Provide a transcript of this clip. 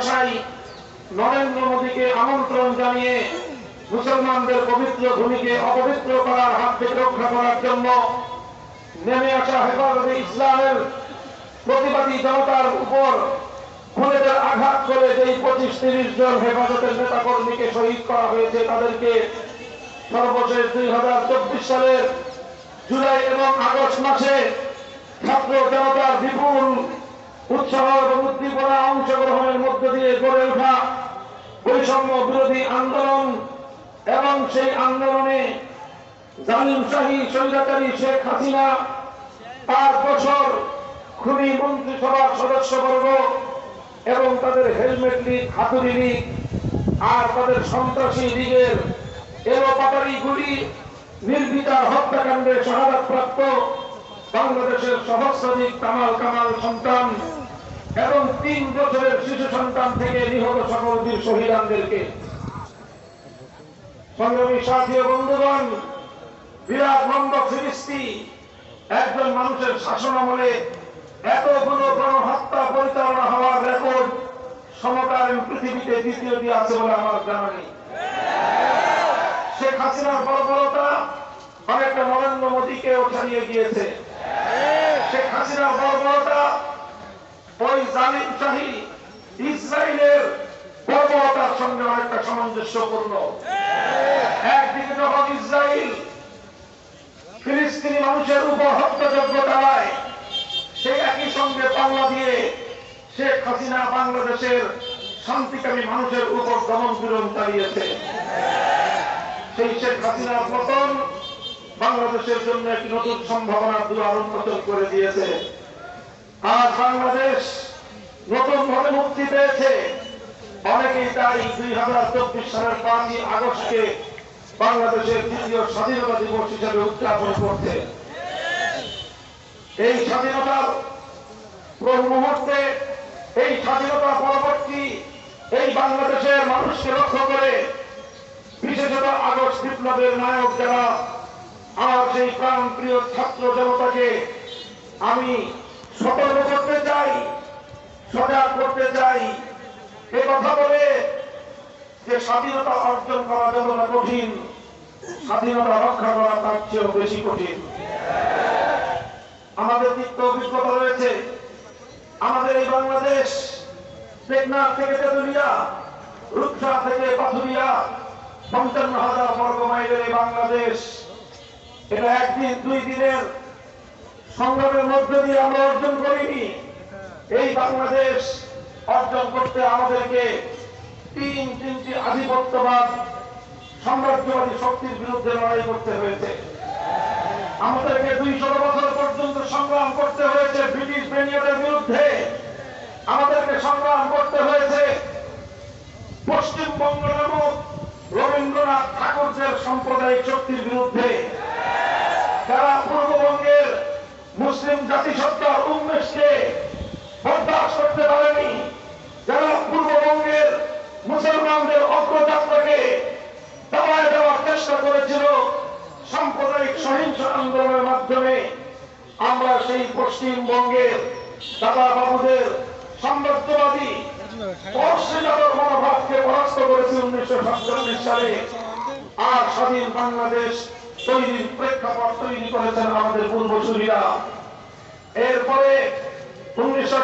ভাষায় নরেন্দ্র মোদীকে আমন্ত্রণ জানিয়ে মুসলমানদের পবিত্র ভূমিকে অপবিত্র করার হাত থেকে রক্ষা করার জন্য নেমে আসা হেফাজতে ইসলামের প্রতিবাদী জনতার উপর খুনেদের আঘাত করে যেই পঁচিশ তিরিশ জন হেফাজতের নেতা কর্মীকে শহীদ করা হয়েছে, তাদেরকে সর্বশেষ দুই হাজার চব্বিশ সালের জুলাই এবং আগস্ট মাসে ছাত্র জনতার বিপুল উৎসাহ এবং উদ্দীপনা অংশগ্রহণের মধ্য দিয়ে গড়ে ওঠা বৈষম্য বিরোধী আন্দোলন এবং সেই আন্দোলনে জালিম শাহী স্বৈরাচারী শেখ হাসিনা পাঁচ বছর খুনি মন্ত্রিসভার সদস্যবর্গ এবং তাদের হেলমেট লীগ, হাতুড়ি লীগ আর তাদের সন্ত্রাসী লীগের এলো পাতারি গুলি নির্বিচার হত্যাকাণ্ডে শাহাদাত বাংলাদেশের সহস্রাধিক কামাল কামাল সন্তান এবং তিন বছরের শিশু সন্তান থেকে নিহত সকল শহীদানদেরকে সংগ্রামী সাথী বন্ধুগণ, বিরাট নন্দ ফিরিস্তি একজন মানুষের শাসন আমলে এতগুলো গণহত্যা পরিচালনা হওয়ার রেকর্ড সমকালীন পৃথিবীতে দ্বিতীয় দিয়ে আছে বলে আমার জানা নেই। শেখ হাসিনার বর্বরতা অনেকটা নরেন্দ্র মোদীকেও ছাড়িয়ে গিয়েছে। শেখ হাসিনার বর্বরতা জালিম শাহী ইসরায়েলের বর্বরতার সঙ্গে অনেকটা সামঞ্জস্যপূর্ণ। একদিকে যখন ইসরায়েল ফিলিস্তিনি মানুষের উপর হত্যাযজ্ঞ চালায় সেই একই সঙ্গে পাল্লা দিয়ে শেখ হাসিনা বাংলাদেশের শান্তিকামী মানুষের উপর দমন পীড়ন চালিয়েছে। সেই শেখ হাসিনার পতন বাংলাদেশের জন্য একটি নতুন সম্ভাবনার দুয়ার উন্মোচন করে দিয়েছে। আর বাংলাদেশ নতুন ভাবে মুক্তি পেয়েছে। অনেকেই তাই দুই হাজার চব্বিশ সালের পাঁচই আগস্টকে বাংলাদেশের দ্বিতীয় স্বাধীনতা দিবস হিসেবে উদযাপন করছে। এই স্বাধীনতার মুহূর্তে, এই স্বাধীনতা পরবর্তী এই বাংলাদেশের মানুষকে লক্ষ্য করে বিশেষত আগস্ট বিপ্লবের নায়ক যারা, আমার সেই প্রাণ প্রিয় ছাত্র জনতাকে আমি সতর্ক করতে চাই। সজাগ করতে চাই। এ কথা বলে যে স্বাধীনতা অর্জন করা যতটা কঠিন, স্বাধীনতা রক্ষা করা তার চেয়েও বেশি কঠিন। আমাদের তিক্ত অভিজ্ঞতা রয়েছে। আমাদের এই বাংলাদেশ, টেকনাফ থেকে তেতুলিয়া, রূপসা থেকে পাথুরিয়া, পঞ্চান্ন হাজার বর্গ মাইলের এই বাংলাদেশ, এটা একদিন, দুই দিনের সংগ্রামের মধ্যে দিয়ে আমরা অর্জন করিনি। এই বাংলাদেশ অর্জন করতে আমাদেরকে তিন তিনটি আধিপত্যবাদ, সাম্রাজ্যবাদী শক্তির বিরুদ্ধে লড়াই করতে হয়েছে। আমাদেরকে দুইশো বছর পর্যন্ত সংগ্রাম করতে হয়েছে ব্রিটিশ বেনিয়তের বিরুদ্ধে। আমাদেরকে সংগ্রাম করতে হয়েছে পশ্চিমবঙ্গ নামক রবীন্দ্রনাথ ঠাকুরদের সাম্প্রদায়িক শক্তির বিরুদ্ধে। যারা পূর্ববঙ্গের মুসলিম জাতিসত্তার উন্মেষকে বরদাস্ত করতে পারেনি। যারা পূর্ববঙ্গের মুসলমানদের অগ্রযাত্রাকে দাবায় দেওয়ার চেষ্টা করেছিল সাম্প্রদায়িক সহিংস আন্দোলনের মাধ্যমে। আমরা সেই পশ্চিমবঙ্গের দাদা বাবুদের সাম্রাজ্যবাদী পশ্চিমাদের মনোভাবকে পরাস্ত করেছে উনিশশো সাতচল্লিশ সালে। আর স্বাধীন বাংলাদেশ তৈরির প্রেক্ষাপট তৈরি করেছেন আমাদের পূর্বসূরীরা। এরপরে উনিশশো